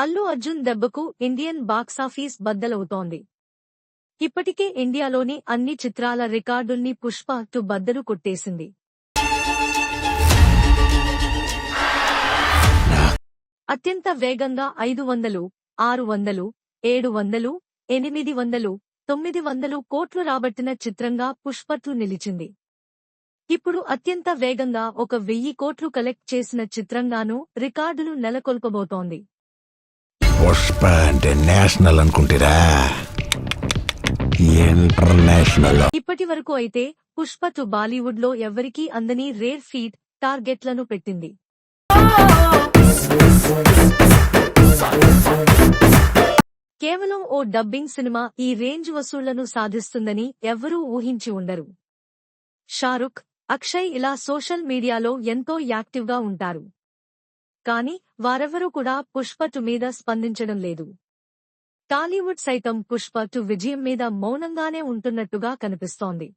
అల్లు అర్జున్ దెబ్బకు Indian box office బద్దలవుతోంది. ఇప్పటికే ఇండియాలోని అన్ని చిత్రాల రికార్డుల్ని పుష్ప టు బద్దలు కొట్టేసింది. అత్యంత వేగంగా ఐదు వందలు ఆరు వందలు ఏడు వందలు ఎనిమిది వందలు తొమ్మిది వందలు కోట్లు రాబట్టిన చిత్రంగా పుష్పట్లు నిలిచింది. ఇప్పుడు అత్యంత వేగంగా ఒక వెయ్యి కోట్లు కలెక్ట్ చేసిన చిత్రంగానూ రికార్డులు నెలకొల్పబోతోంది. పుష్ప అంటే నేషనల్ అనుకుంటారా. ఇంటర్నేషనల్. ఇప్పటి వరకు అయితే పుష్ప టు బాలీవుడ్లో ఎవరికీ అందని రేర్ ఫీట్ టార్గెట్లను పెట్టింది. కేవలం ఓ డబ్బింగ్ సినిమా ఈ రేంజ్ వసూళ్ళను సాధిస్తుందని ఎవ్వరూ ఊహించి ఉండరు. షారుఖ్ అక్షయ్ ఇలా సోషల్ మీడియాలో ఎంతో యాక్టివ్గా ఉంటారు. కాని వారెవరూ కూడా పుష్ప టు మీద స్పందించడం లేదు. టాలీవుడ్ సైతం పుష్ప టు విజయం మీద మౌనంగానే ఉంటున్నట్టుగా కనిపిస్తోంది.